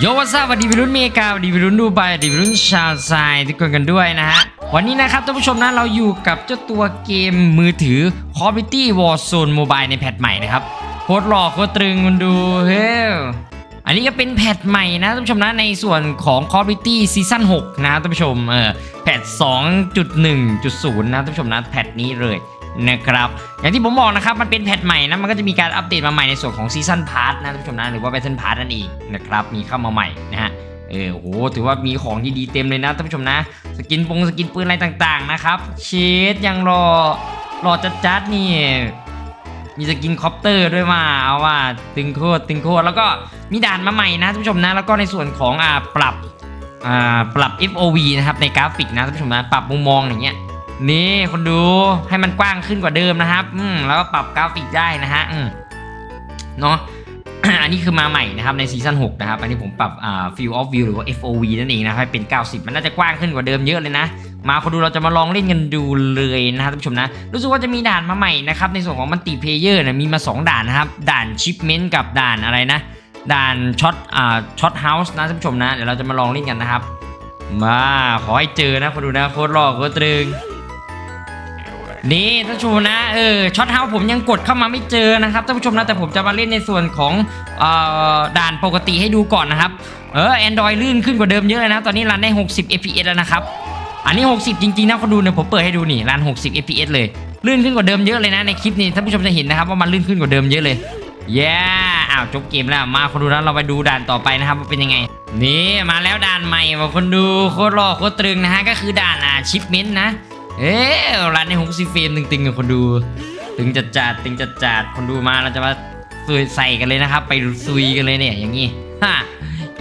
โยวัสวัสดีวิรุ่นเมกาสวัสดีวิรุ่นดูไบสวัสดีวิรุ่นชาวไซทุกคนกันด้วยนะฮะ วันนี้นะครับท่านผู้ชมนะเราอยู่กับเจ้าตัวเกมมือถือ Call of Duty Warzone Mobile ในแพทใหม่นะครับโคตรหล่อโคตรตรึงมันดูเฮ้ยอันนี้ก็เป็นแพทใหม่นะท่านผู้ชมนะในส่วนของ Call of Duty Season 6 นะท่านผู้ชมเออแพท2.1.0 นะท่านผู้ชมนะแพทนี้เลย นะครับอย่างที่ผมบอกนะครับมันเป็นแพทใหม่นะมันก็จะมีการอัปเดตมาใหม่ในส่วนของซีซันพาร์ทนะท่านผู้ชมนะหรือว่าแบทเทิลพาร์ทนั่นเองนะครับมีเข้ามาใหม่นะฮะเออโหถือว่ามีของที่ดีเต็มเลยนะท่านผู้ชมนะ สกินปงสกินปืนอะไรต่างๆนะครับเชดยังรอรอจัดๆนี่มีสกินคอปเตอร์ด้วยว่าเอาว่าตึงโคตรตึงโคตรแล้วก็มีด่านมาใหม่นะท่านผู้ชมนะ แล้วก็ในส่วนของอ่าปรับอ่าปรับ FOV นะครับในกราฟิกนะท่านผู้ชมนะปรับมุมมองอย่างเงี้ย นี่คนดูให้มันกว้างขึ้นกว่าเดิมนะครับ อืมแล้วก็ปรับกราฟิกได้นะฮะอืมเนาะอันนี้คือมาใหม่นะครับในซีซั่น6นะครับ อันนี้ผมปรับอ่า field of view หรือว่า FOV นั่นเองนะให้เป็น 90 มันน่าจะกว้างขึ้นกว่าเดิมเยอะเลยนะ มาคนดูเราจะมาลองเล่นกันดูเลยนะครับท่านผู้ชมนะ รู้สึกว่าจะมีด่านมาใหม่นะครับ ในส่วนของมันติเพเยอร์นะมีมา 2 ด่านนะครับ ด่านชิปเมนต์กับด่านอะไรนะ ด่านช็อตอ่าช็อตเฮาส์นะท่านผู้ชมนะ เดี๋ยวเราจะมาลองเล่นกันนะครับ มาขอให้เจอนะคนดูนะโคตรหล่อโคตรตรึง นี่ท่านผู้ชมนะเออช็อตเฮาผมยังกดเข้ามาไม่เจอนะครับท่านผู้ชมนะแต่ผมจะมาเล่นในส่วนของออด่านปกติให้ดูก่อนนะครับเออ Android ลื่นขึ้นกว่าเดิมเยอะเลยนะ ตอนนี้รันได้ 60 fps แล้วนะครับ อันนี้ 60 จริงๆนะคนดูเนี่ยผมเปิดให้ดูนี่รัน 60 fps เลย ลื่นขึ้นกว่าเดิมเยอะเลยนะในคลิปนี้ท่านผู้ชมจะเห็นนะครับว่ามันลื่นขึ้นกว่าเดิมเยอะเลยเย้อ้าวจบเกมแล้วมาคนดูแล้วเราไปดูด่านต่อไปนะครับว่าเป็นยังไง นี่มาแล้วด่านใหม่ว่าคนดูโคตรหล่อโคตรตรึงนะฮะก็คือด่านอาชิปเมนต์นะ เอ๊ะร้านในหกสิเฟรมตึงๆกับคนดู ตึงจัดจัดๆตึงจัดจัดๆคนดูมาเราจะมาซุยใส่กันเลยนะครับ ไปซุยกันเลยเนี่ยอย่างนี้ฮ่า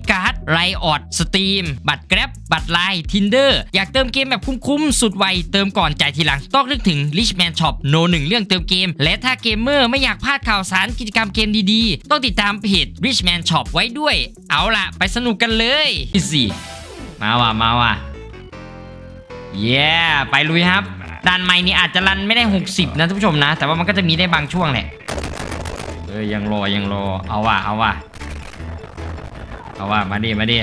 ต์การ์ดไรออดสตรีมบัตรแกร็บบัตรไลน์ทินเดอร์อยากเติมเกมแบบคุ้มๆ สุดไว เติมก่อนจ่ายทีหลัง ต้องนึกถึง Richman Shop โนหนึ่งเรื่องเติมเกม และถ้าเกมเมอร์ไม่อยากพลาดข่าวสารกิจกรรมเกมดีๆ ต้องติดตามเพจ Richman Shop ไว้ด้วย เอาล่ะ ไปสนุกกันเลยสิมาว่ะมาว่ะเย้ไปลุยครับด่านใหม่นี่อาจจะรันไม่ได้ 60 นะท่านผู้ชมนะ แต่ว่ามันก็จะมีได้บางช่วงแหละเออยังรอยังรอเอาว่ะเอาว่ะ เอาว่ะมาดิมาดิ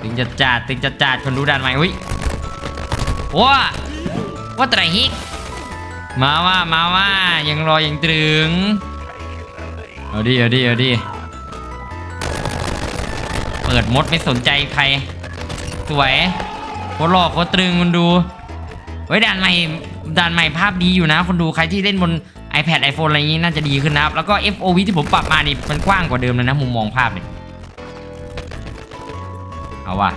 ตึงจะจัดตึงจะจัดคนดูด่านใหม่อุ้ยว้าว่าแต่ฮิกมาว่ามาว่ายังรอยังตรึงเอาดิเอาดิเอาดิเปิดมดไม่สนใจใครสวยโคตรหล่อโคตรตรึงคนดูเฮ้ยด่านใหม่ด่านใหม่ภาพดีอยู่นะ คนดูใครที่เล่นบน iPad iPhone อะไรอย่างนี้น่าจะดีขึ้นนะครับ แล้วก็ FOV ที่ผมปรับมานี่มันกว้างกว่าเดิมเลยนะมุมมองภาพเนี่ย เอาว่ะ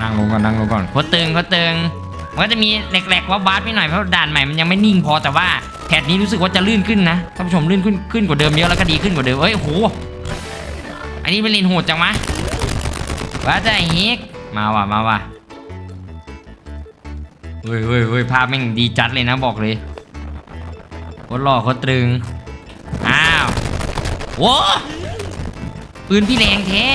นั่งลงก่อนนั่งลงก่อนโคตรตึงโคตรตึงมันก็จะมีแหลกๆว่าบาร์ไปหน่อยเพราะด่านใหม่มันยังไม่นิ่งพอแต่ว่าแพทนี้รู้สึกว่าจะลื่นขึ้นนะท่านผู้ชมลื่นขึ้นขึ้นกว่าเดิมเยอะแล้วก็ดีขึ้นกว่าเดิมเอ้ยโหอันนี้เป็นเลนโหดจังวะว่าแต่ฮิกมาว่ะมาว่ะเฮ้ยเฮ้ยเฮ้ยภาพแม่งดีจัดเลยนะบอกเลยโคตรหล่อโคตรตรึงอ้าวโว้ ปืนพี่แรงแท้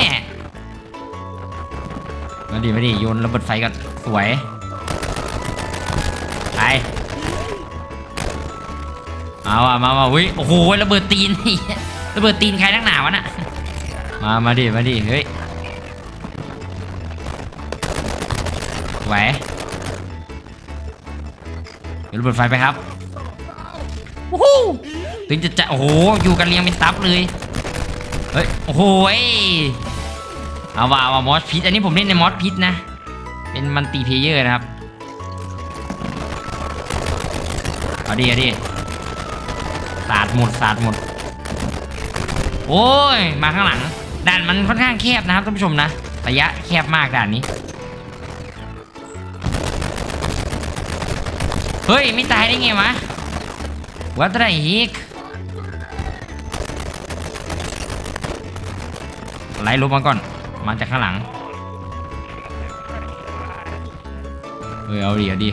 มาดิมาดิโยนระเบิดไฟกันสวยไปมาว่ะมาว่ะอุ้ยโอ้โหระเบิดตีนระเบิดตีนใครนักหนาวะน่ะมามาดิมาดิเฮ้ยไหวเดี๋ยวระเบิดไฟไปครับโอ้ถึงจะจะโอ้โหอยู่กันเรียงเป็นตับเลย เฮ้ย โอ้โหยเอาว่าเอาว่ามอสพิษอันนี้ผมเล่นในมอสพิษนะ เป็นมันตีเพเยอร์นะครับ เอาดิเอาดิสาดหมดสาดหมด โอ้ย มาข้างหลัง ด่านมันค่อนข้างแคบนะครับท่านผู้ชมนะ ระยะแคบมากด่านนี้ เฮ้ย ไม่ตายได้ไงวะวัดไไล่ลบมาก่อน มาจากข้างหลังเฮ้ยเอาดิเอาดิ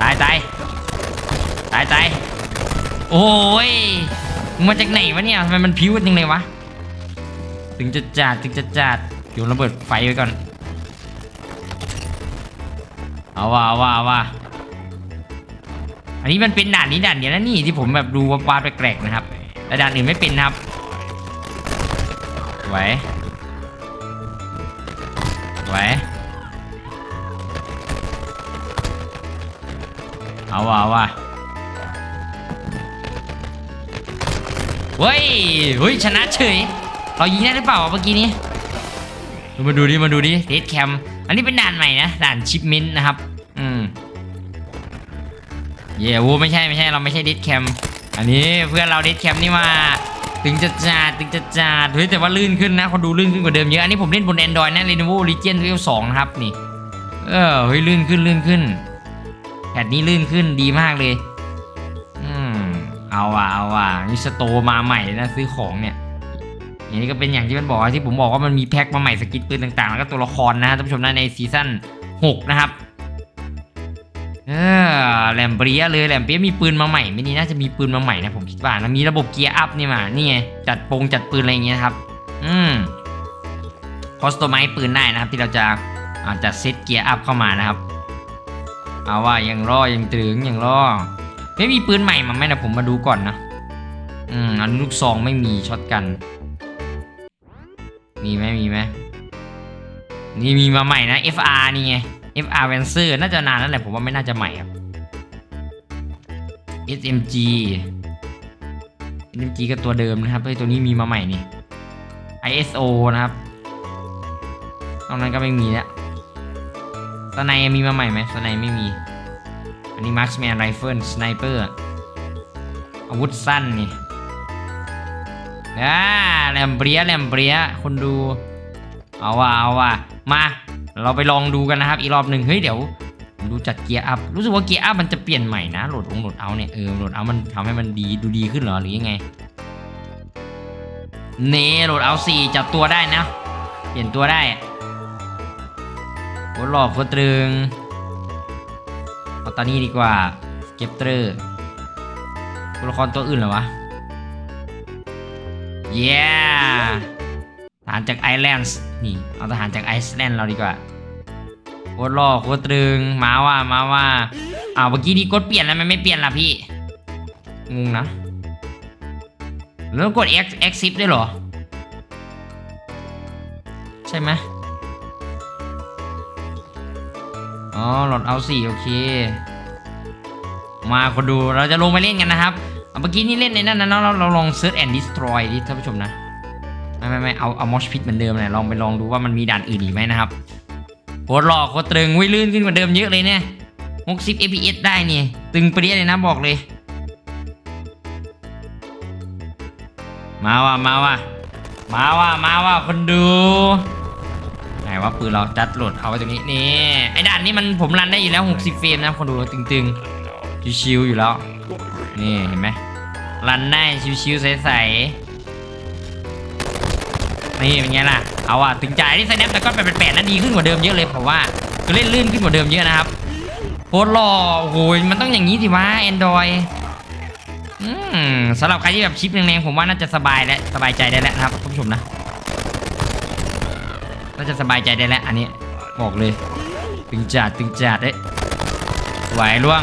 ตายตายตายตายโอ้ยมึงมาจากไหนวะเนี่ยทำไมมันพิ้วกันจังเลยวะ ถึงจะจัดถึงจะจัดโยนระเบิดไฟไว้ก่อน เอาว่าเอาว่าเอาว่าอันนี้มันเป็นด่านนี้ด่านเดียวนะนี่ที่ผมแบบดูวาดแปลกๆนะครับแต่ด่านอื่นไม่เป็นนะครับ ไหวไหวเอาว่ะเอาว่ะเฮ้ยเฮ้ยชนะเฉย เรายิงได้หรือเปล่าเมื่อกี้นี้ มาดูดิ มาดูดิเดทแคม อันนี้เป็นด่านใหม่นะ ด่านชิปเมนต์นะครับ อืม เย่วูไม่ใช่ไม่ใช่เราไม่ใช่ดิสแคม อันนี้เพื่อนเราดิสแคมนี่มา ถึงจะจัดถึงจะจัดเฮ้ยแต่ว่าลื่นขึ้นนะคนดูลื่นขึ้นกว่าเดิมเยอะอันนี้ผมเล่นบน Android นะ Lenovo Legion Real 2นะครับนี่เออเฮ้ยลื่นขึ้นลื่นขึ้นแพทนี้ลื่นขึ้นดีมากเลยอืมเอาว่ะเอาว่ะนี่สโตมาใหม่นะซื้อของเนี่ยอย่างนี้ก็เป็นอย่างที่มันบอกที่ผมบอกว่ามันมีแพ็คมาใหม่สกินปืนต่างๆ แล้วก็ตัวละครนะท่านผู้ชมนะในซีซั่น6นะครับ ออแหลมเปรี้ยเลยแหลมเปรี้ยมีปืนมาใหม่ไม่นี่น่าจะมีปืนมาใหม่นะผมคิดว่านะมีระบบเกียร์อัพนี่มานี่ไงจัดปงจัดปืนอะไรอย่างเงี้ยครับ อืมคอสโตไมปืนได้นะครับ ที่เราจะอาจจะเซตเกียร์อัพเข้ามานะครับ เอาว่ายังรอยังตรึงยังรอไม่มีปืนใหม่มาไหมนะผมมาดูก่อนนะอืมอันลูกซองไม่มีช็อตกัน มีไหมมีไหมนี่มีมาใหม่นะ FR นี่ไง FR v a n c e r น่าจะนานแล้วแหละผมว่าไม่น่าจะใหม่ครับ SMG SMG ก็ตัวเดิมนะครับเฮ้ยตัวนี้มีมาใหม่นี่ ISO นะครับตอนนั้นก็ไม่มีแล้วสไนมีมาใหม่ไหมสไนไม่มี อันนี้ Marksman Rifle Sniper อาวุธสั้นนี่อ่าแหลมเปรี้ยแหลมเปรี้ยคนดู เอาว่ะเอาว่ะมา เราไปลองดูกันนะครับ อีกรอบหนึ่งเฮ้ยเดี๋ยวดูจัดเกียร์อัพรู้สึกว่าเกียร์อัพมันจะเปลี่ยนใหม่นะโหลดองโหลดเอาเนี่ยเออโหลดเอามันทำให้มันดีดูดีขึ้นเหรอหรือยังไงเนโหลดเอาสี่จับตัวได้นะ เปลี่ยนตัวได้โคตรหลอกโคตรตรึงเอาตอนนี้ดีกว่าเก็บเตอร์ตัวละครตัวอื่นเหรอวะเย้ท หารจากไอแลนด์นี่ เอาทหารจากไอซ์แลนด์เราดีกว่าโคตรล่อโคตรตรึง มาว่ามาว่าอ้าวเมื่อกี้นี่กดเปลี่ยนแล้วมันไม่เปลี่ยนล่ะพี่งงนะแล้วกด X X 10ได้เหรอ ใช่ไหมอ๋อหลดเอาสี่โอเค มาคนดูเราจะลงไปเล่นกันนะครับเอาเมื่อกี้นี่เล่นในนั้นนะเราเราเราลอง Search and Destroy ดิท่านผู้ชมนะ ไม่ไม่เอาเอามอชพิทเหมือนเดิมเลยลองไปลองดูว่ามันมีด่านอื่นอีกไหมนะครับโคตรหล่อโคตรตึงวิลื่นขึ้นกว่าเดิมเยอะเลยเนี่ย60 fps ได้นี่ตึงเปรี้ยเลยนะบอกเลย มาว่ะมาว่ะมาว่ะมาว่ะคนดูไหนว่าปืนเราจัดโหลดเอาไว้ตรงนี้นี่ไอ้ด่านนี้มันผมรันได้อยู่แล้ว 60 เฟรมนะคนดูตึงๆชิวๆอยู่แล้วนี่เห็นไหมรันได้ชิวๆใสๆ นี่เป็นไงล่ะ เอาอะถึงจ่ายที่ไซแนปแต่ก็เป็นแปดนั้นดีขึ้นกว่าเดิมเยอะเลยผมว่าคือเล่นลื่นขึ้นกว่าเดิมเยอะนะครับโคตรหล่อโอ้โหมันต้องอย่างนี้สิวะแอนดรอยอืมสำหรับใครที่แบบชิปแรงๆผมว่าน่าจะสบายและสบายใจได้แล้วนะครับผู้ชมนะน่าจะสบายใจได้แล้วอันนี้บอกเลย ตึงจัดตึงจัดเอ้ยไหวล่วง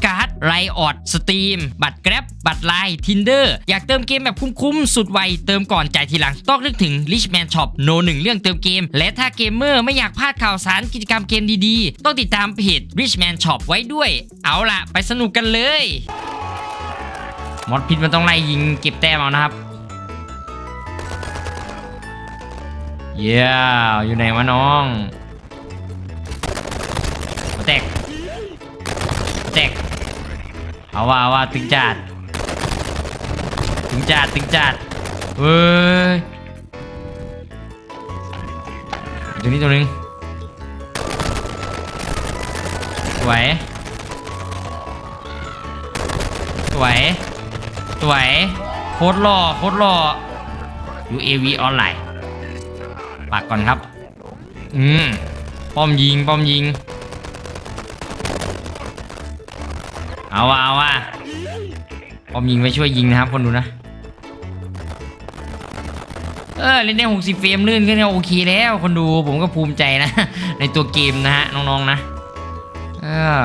การ์ดไรออดสตรีมบัตรแกร็บบัตรไลน์ทินเดอร์อยากเติมเกมแบบคุ้มๆ สุดไว เติมก่อนจ่ายทีหลัง ต้องนึกถึง Richman Shop โนหนึ่งเรื่องเติมเกม และถ้าเกมเมอร์ไม่อยากพลาดข่าวสารกิจกรรมเกมดีๆ ต้องติดตามเพจ Richman Shop ไว้ด้วย เอาล่ะ ไปสนุกกันเลยมอดพิษมันต้องไล่ยิงเก็บแต้มเอานะครับ เย้อยู่ไหนวะน้องมาแตกมาแตก เอาว่าเอาว่าตึงจัดตึงจัดตึงจัดเฮ้ยตัวนี้ตัวนึงสวยสวยสวยโคตรหล่อโคตรหล่อ UAV ออนไลน์ปากก่อนครับ อืม ป้อมยิง ป้อมยิง เอาว่ะเอาว่ะป้อมยิงไปช่วยยิงนะครับคนดูนะ เออเล่นได้หกสิบเฟรมลื่นก็เนี่ยโอเคแล้วคนดูผมก็ภูมิใจนะ ในตัวเกมนะฮะน้องๆนะ เออ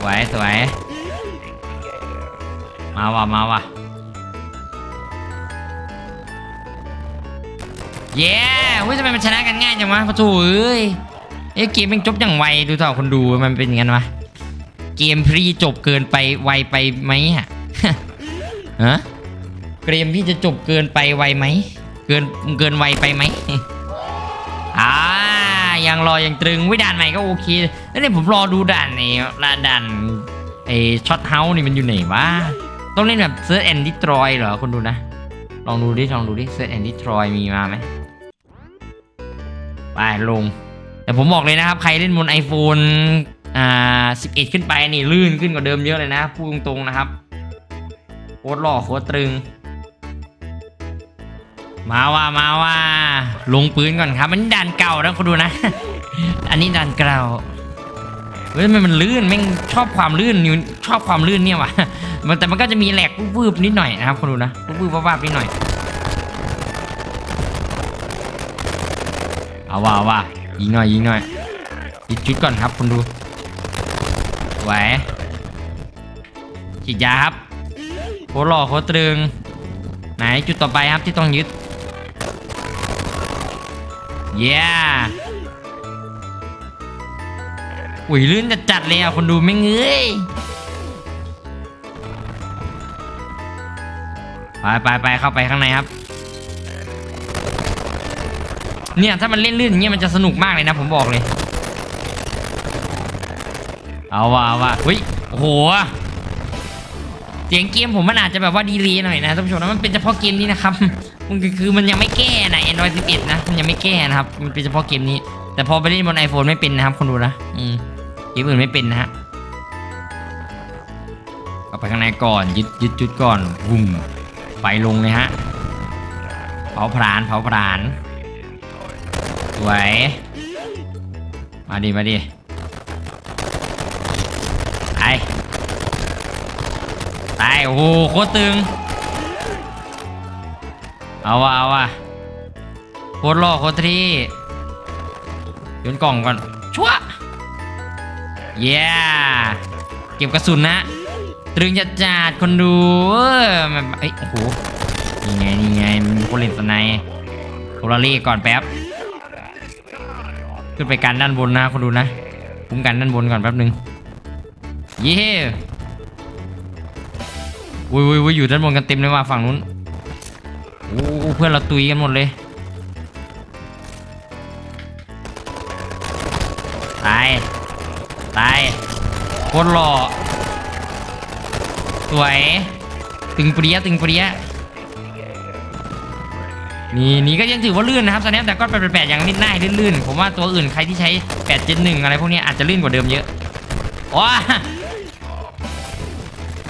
สวยสวยมาว่ะมาว่ะเย้เฮ้ยทำไมมันชนะกันง่ายจังวะปะโถเอ้ยเอ้ยเกมมันจบอย่างไวดูเถอะคนดูมันเป็นอย่างนั้นวะ เกมพรีจบเกินไปไวไปไหมฮะฮะเกมพี่จะจบเกินไปไวไหมเกินเกินไวไปไหมอ่ายังรอยังตรึงวิด่านใหม่ก็โอเคแล้วเนี่ยผมรอดูด่านไอ้ละด่านไอ้ช็อตเฮาส์นี่มันอยู่ไหนวะต้องเล่นแบบเซิร์ชแอนดิทรอยเหรอคนดูนะ ลองดูดิลองดูดิเซิร์ชแอนดิทรอยมีมาไหมไปลง แต่ผมบอกเลยนะครับ ใครเล่นบน iPhone อ่า11 ขึ้นไปนี่ลื่นขึ้นกว่าเดิมเยอะเลยนะพูดตรงๆนะครับโคตรหล่อโคตรตรึง มาว่ามาว่าลงปืนก่อนครับอันด่านเก่านะคุณดูนะ อันนี้ด่านเก่าเฮ้ยมันมันลื่นแม่งชอบความลื่นนิวชอบความลื่นเนี่ยว่ะมันแต่มันก็จะมีแหลกวืบๆนิดหน่อยนะครับคุณดูนะวืบๆวาบนิดหน่อยเอาว่าเอาว่ายิงหน่อยยิงหน่อยยิงจุดก่อนครับคุณดู ไหวฉีดยาครับโคตรหล่อโคตรตรึง ไหนจุดต่อไปครับที่ต้องยึดเย้อุ้ยลื่นจัดจัดเลยอะคนดูไม่เอ้ยไปไปไปเข้าไปข้างในครับ เนี่ยถ้ามันเล่นลื่นอย่างเงี้ยมันจะสนุกมากเลยนะผมบอกเลย เอาว่ะเอาว่ะเฮ้ยโอ้โหเสียงเกมผมมันอาจจะแบบว่าดีเลยหน่อยนะท่านผู้ชมนะมันเป็นเฉพาะเกมนี้นะครับมันคือมันยังไม่แก้นะ Android 11 นะมันยังไม่แก้นะครับมันเป็นเฉพาะเกมนี้ แต่พอไปเล่นบน iPhone ไม่เป็นนะครับคนดูนะอืมเกมอื่นไม่เป็นนะฮะเข้าไปข้างในก่อนยึดยึดจุดก่อนวุ้มไฟลงเลยฮะเผาผลาญเผาผลาญสวยมาดิมาดิ ไปไปโอ้โหโคตรตึง เอาวะเอาวะโคตรหล่อโคตรที่โยนกล่องก่อนชัวเย้เก็บกระสุนนะ ตรึงจัดจัดๆคนดูเออมันเอ้ยโอ้โหนี่ไงนี่ไงมันคนเล่นสไนด์โคลารี่ก่อนแป๊บ ขึ้นไปกันด้านบนนะคนดูนะ คุ้มกันด้านบนก่อนแป๊บหนึง เย้วุ้ยวุ้ยวุ้ยอยู่ด้านบนกันเต็มเลยว่ะฝั่งนู้นโอ้เพื่อนเราตุยกันหมดเลยตายตายโคตรหล่อสวยตึงเปรี้ยตึงเปรี้ยนี่นี่ก็ยังถือว่าลื่นนะครับตอนนี้แต่ก็แปดๆยังนิดหน้าลื่นๆผมว่าตัวอื่นใครที่ใช้8 7 1อะไรพวกนี้อาจจะลื่นกว่าเดิมเยอะว้า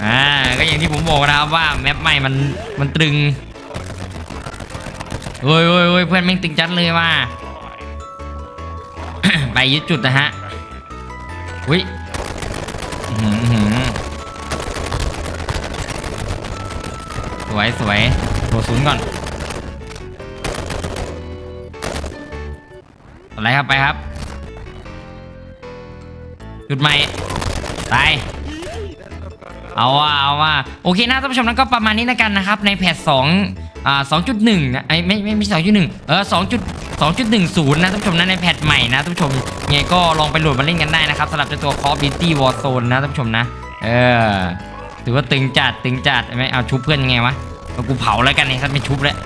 อ่าก็อย่างที่ผมบอกนะครับว่าแมปใหม่มันมันตรึงโอ้ยโอ้ยโอ้ยเพื่อนแม่งตึงจัดเลยว่า ไปยึดจุดนะฮะอุ้ยสวยสวยโดดศูนย์ก่อนอะไรครับไปครับ จุดใหม่ตาย เอาว่าเอาว่าโอเคนะท่านผู้ชมนั้นก็ประมาณนี้แล้วกันนะครับในแพทสองอ่าสองจุดหนึ่งนะไอ้ไม่ไม่ไม่สองจุดหนึ่งเออสองจุดสองจุดหนึ่งศูนย์นะท่านผู้ชมนะในแพทใหม่นะท่านผู้ชมไงก็ลองไปโหลดมาเล่นกันได้นะครับสำหรับเจ้าตัว Call of Duty Warzone นะท่านผู้ชมนะ เออถือว่าตึงจัดตึงจัดไม่เอาชุบเพื่อนยังไงวะเอากูเผาแล้วกันไอ้สัตว์ไม่ชุบแล้ว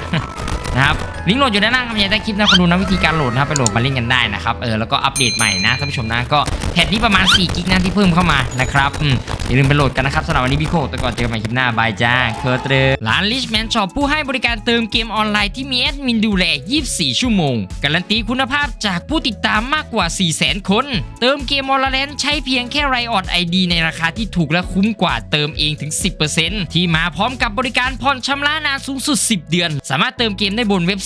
นะครับลิงก์โหลดอยู่ด้านล่างคำบรรยายใต้คลิปนะคนดูนะวิธีการโหลดนะครับไปโหลดมาเล่นกันได้นะครับเออแล้วก็อัปเดตใหม่นะท่านผู้ชมนะก็แพทนี้ประมาณ4กิกนะที่เพิ่มเข้ามานะครับอืมอย่าลืมไปโหลดกันนะครับสำหรับวันนี้พี่โคแต่ก่อนเจอกันใหม่คลิปหน้าบายจ้าเคอร์เตอร์ร้าน Richman Shop ผู้ให้บริการเติมเกมออนไลน์ที่มีแอดมินดูแล 24 ชั่วโมง การันตีคุณภาพจากผู้ติดตามมากกว่า 400,000 คน เติมเกมออนไลน์ใช้เพียงแค่ไรออดไอดีในราคาที่ถูกและคุ้มกว่าเติมเองถึง 10%ที่มาพร้อมกับบริการผ่อนชำระนานสูงสุด 10 เดือน สามารถเติมเกมได้บนเว็บ